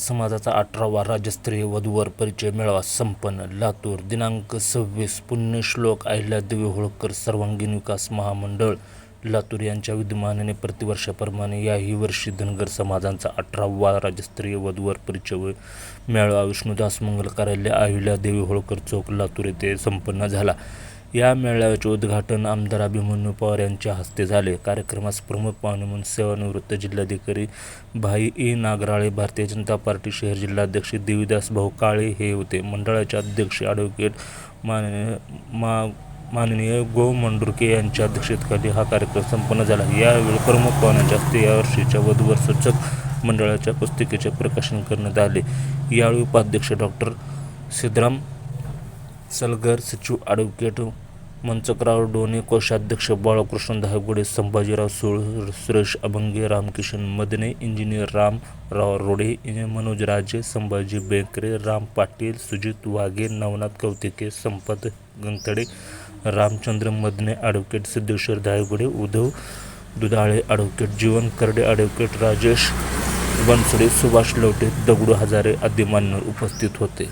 समाजाचा अठरावा राज्यस्तरीय वधूवर परिचय मेळावा संपन्न. लातूर दिनांक सव्वीस पुण्यश्लोक अहिल्यादेवी होळकर सर्वांगीण विकास महामंडळ. लातूर यांच्या विद्यमानाने प्रतिवर्षाप्रमाणे याही वर्षी धनगर समाजांचा अठरावा राज्यस्तरीय वधूवर परिचय मेळावा. विष्णुदास मंगल कार्यालय अहिल्यादेवी होळकर चौक लातूर येथे संपन्न झाला. या मेळाव्याचे उद्घाटन आमदार अभिमन्यू पवार यांच्या हस्ते झाले. कार्यक्रमास प्रमुख पाहुणे म्हणून सेवानिवृत्त जिल्हाधिकारी भाई ई नागराळे भारतीय जनता पार्टी शहर जिल्हाध्यक्ष देवीदास भाऊ काळे हे होते. मंडळाचे अध्यक्ष ॲडव्होकेट माननीय मा माननीय गो मंडुरके यांच्या अध्यक्षतेखाली हा कार्यक्रम संपन्न झाला. यावेळी प्रमुख पाहुण्यांच्या हस्ते यावर्षीच्या वधूवर सूचक मंडळाच्या पुस्तिकेचे प्रकाशन करण्यात आले. यावेळी उपाध्यक्ष डॉक्टर सिद्धराम सलगर सचिव ॲडव्होकेट मंचकराव डोणे कोषाध्यक्ष Balkrishna Dhaygude Sambhajirao Sul Suresh Abhange Ramkishan Madane engineer Ramrao Rode Manoj Raje Sambhaji Bekare Ram Patil Sujit Waghe Navnath Kautike Sampat Gangtade Ramchandra Madane advocate Siddheshwar Dhaygude Uddhav Dudhale advocate Jeevan Karade advocate Rajesh Bansude Subhash Lavate Dagdu Hajare आदी मान्यवर उपस्थित होते.